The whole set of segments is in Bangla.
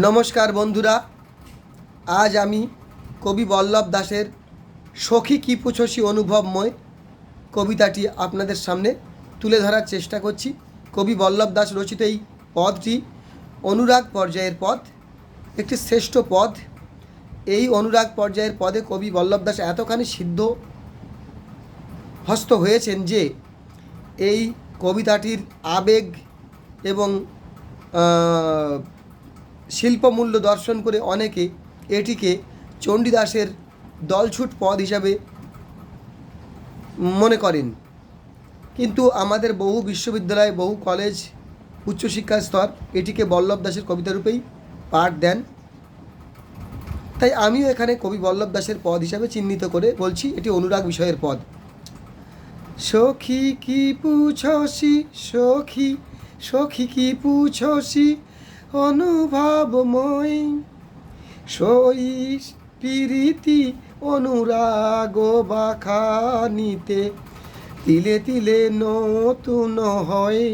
নমস্কার বন্ধুরা, আজ আমি কবি বল্লভ দাসের সখী কি পুছসি অনুভবময় কবিতাটি আপনাদের সামনে তুলে ধরার চেষ্টা করছি। কবি বল্লভ দাস রচিত এই পদটি অনুরাগ পর্যায়ের পদ একটি শ্রেষ্ঠ পদ এই অনুরাগ পর্যায়ের পদে কবি বল্লভ দাস এতখানি সিদ্ধ, হস্ত হয়েছেন যে এই কবিতাটির আবেগ এবং শিল্পমূল্য দর্শন করে অনেকে এটিকে চণ্ডীদাসের দলছুট পদ হিসাবে মনে করেন। কিন্তু আমাদের বহু বিশ্ববিদ্যালয়, বহু কলেজ উচ্চশিক্ষার স্তর এটিকে বল্লভ দাসের কবিতা রূপেই পাঠ দেন। তাই আমিও এখানে কবি বল্লভ দাসের পদ হিসাবে চিহ্নিত করে বলছি, এটি অনুরাগ বিষয়ের পদ। সখী কি পুছসি, সখী সখী কি পুছসি অনুভবময়। সইস প্রীতি অনুরাগ বাখানিতে তিলে তিলে নতুন হয়।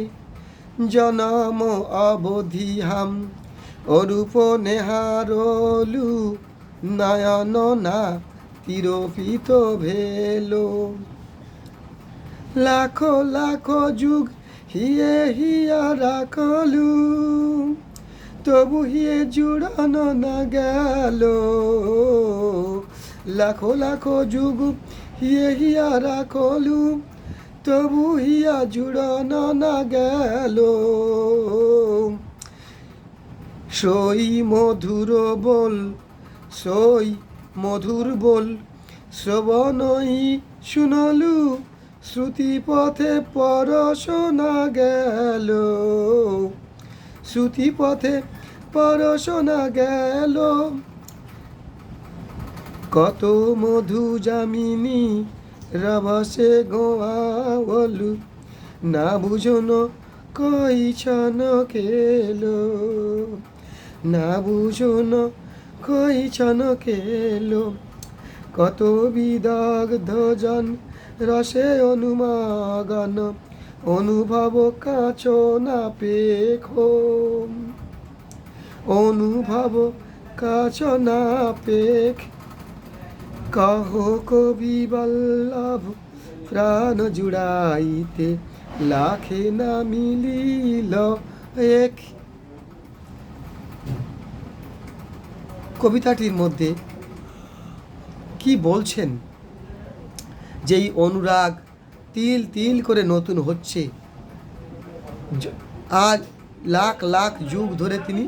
জনম অবধিহাম অরূপ নেহারলু নয়ন না তিরোপিত ভেলো। লাখো লাখো যুগ হিয়ে হিয়া রাখলু। তবু হিয়ে জুড়ানো না গেল। লাখো লাখো যুগ হিয়ে হিয়া রাখলু, তবু হিয়া জুড়ানো না গেল। সই মধুর বল, সই মধুর বল, শ্রবণই শুনলু শ্রুতি পথে পরশোনা গেল। শ্রুতি পথে পরশোনা গেল। কত মধু জামিনী রভসে গোয়ালু। না বুঝন কইছন কেলো না বুঝন কইছন কেলো কত বিদগ্ধ জন রসে অনুমাগন অনুভব কাছ না পেখো। অনুভব কাছ না পেখ। কহ কবি বল্লভ প্রাণ জুড়াইতে লাখে না মিলিল এক। কবিতাটির মধ্যে কি বলছেন? যেই অনুরাগ তিল তিল করে নতুন হচ্ছে আজ লাখ লাখ যুগ ধরে তিনি